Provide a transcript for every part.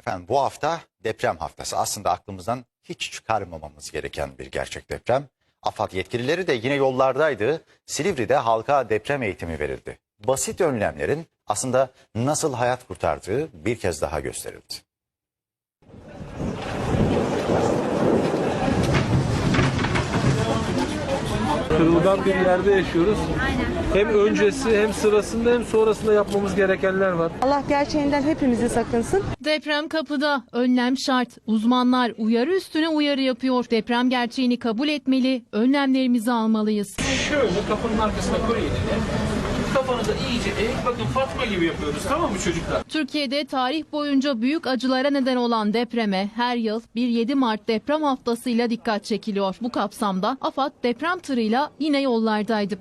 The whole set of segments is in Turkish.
Efendim bu hafta deprem haftası. Aslında aklımızdan hiç çıkarmamamız gereken bir gerçek deprem. AFAD yetkilileri de yine yollardaydı. Silivri'de halka deprem eğitimi verildi. Basit önlemlerin aslında nasıl hayat kurtardığı bir kez daha gösterildi. Kırılgan bir yerde yaşıyoruz. Hem öncesi hem sırasında hem sonrasında yapmamız gerekenler var. Allah gerçeğinden hepimizi sakınsın. Deprem kapıda, önlem şart. Uzmanlar uyarı üstüne uyarı yapıyor. Deprem gerçeğini kabul etmeli, önlemlerimizi almalıyız. Şöyle kapının arkasına koy elini. Kafanızı iyice eğik. Bakın Fatma gibi yapıyoruz tamam mı çocuklar? Türkiye'de tarih boyunca büyük acılara neden olan depreme her yıl 1-7 Mart deprem haftasıyla dikkat çekiliyor. Bu kapsamda AFAD deprem tırıyla yine yollardaydı.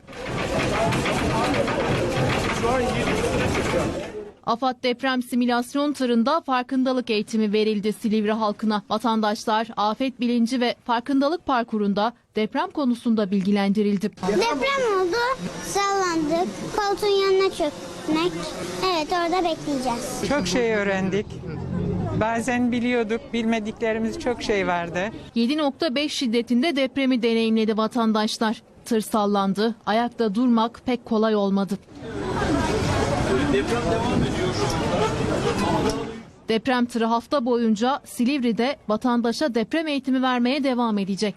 AFAD deprem simülasyon tırında farkındalık eğitimi verildi Silivri halkına. Vatandaşlar afet bilinci ve farkındalık parkurunda deprem konusunda bilgilendirildi. Deprem oldu, sallandık, koltuğun yanına çökmek. Evet orada bekleyeceğiz. Çok şey öğrendik. Bazen biliyorduk, bilmediklerimiz çok şey vardı. 7.5 şiddetinde depremi deneyimledi vatandaşlar. Tır sallandı, ayakta durmak pek kolay olmadı. Deprem devam ediyor şu anda. Deprem tırı hafta boyunca Silivri'de vatandaşa deprem eğitimi vermeye devam edecek.